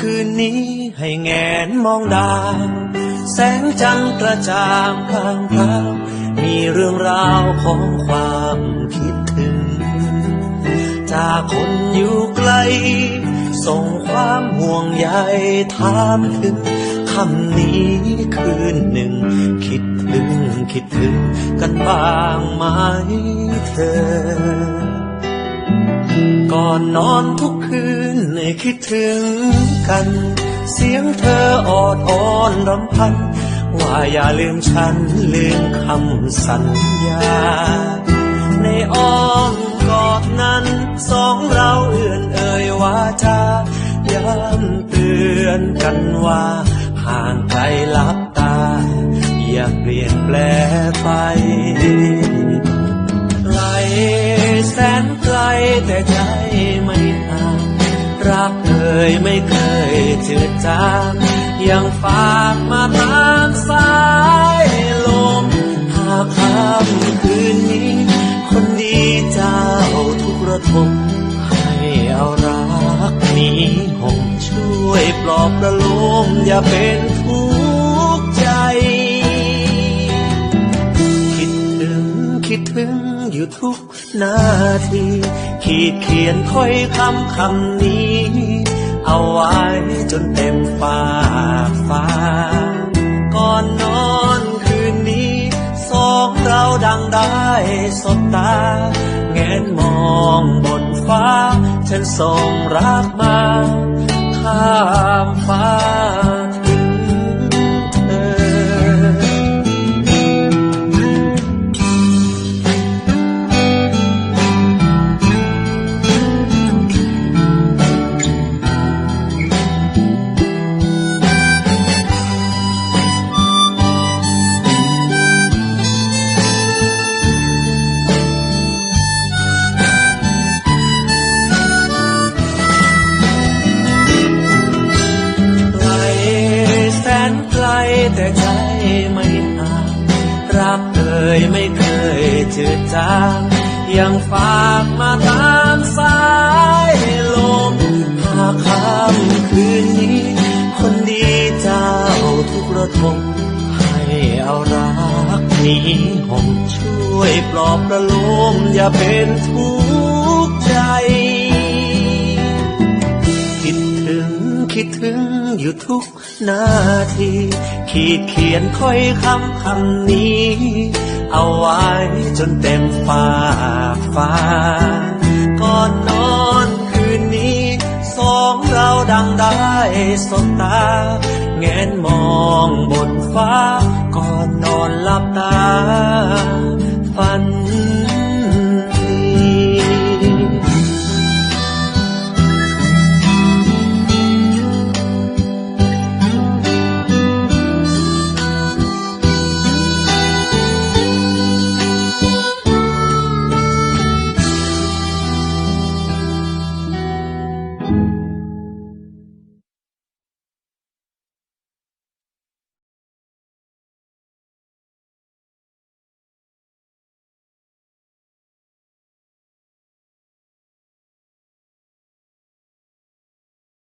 คืนนี้ให้แงนมองดาว แสงจันทร์กระจ่างพลางพราวมีเรื่องราวของความคิดถึง จากคนอยู่ไกล ส่งความห่วงใยถามถึงคำนี้คืนหนึ่ง คิดถึงคิดถึงกันบ้างไหมเธอ ก่อนนอนทุกคืน คิดถึงกัน เสียงเธอออดอ่อนรำพัน ว่าอย่าลืมฉันลืมคำสัญญา ในอ้อมกอดนั้น สองเราเอื่อนเอ่ยว่าจะย้ำเตือนกันว่า ห่างไกลลับตา อย่าเปลี่ยนแปลไปไกลแสนไกลแต่ใจไม่ห่าง รักเอ่ยไม่เคยจืดจางยังฝากมาตามสายลม หากคำคืนนี้ คนดีเจ้าทุกระทมให้เอารักนี้ห่มช่วยปลอบประโลมอย่าเป็น ทุกนาที ขีดเขียนถ้อยคำคำนี้ เอาไว้จนเต็มปากฟ้า ก่อนนอนคืนนี้สองเราดังได้สบตา แงนมองบนฟ้า ฉันส่งรักมา ข้ามฟ้า แต่ใจไม่ห่างรักเอ่ยไม่เคยจืดจางยังฝากมาตามสายลมหากคำคืนนี้ คนดีเจ้าทุกระทมให้เอารักนี้ห่มช่วยปลอบประโลมอย่าเป็นทุกข์ใจ คิดถึงอยู่ทุกนาที ขีดเขียนค่อยคำคำนี้ เอาไว้จนเต็มฝากฟ้า ก่อนนอนคืนนี้ สองเราดังได้สบตา แงนมองบนฟ้า ก่อนนอนหลับตา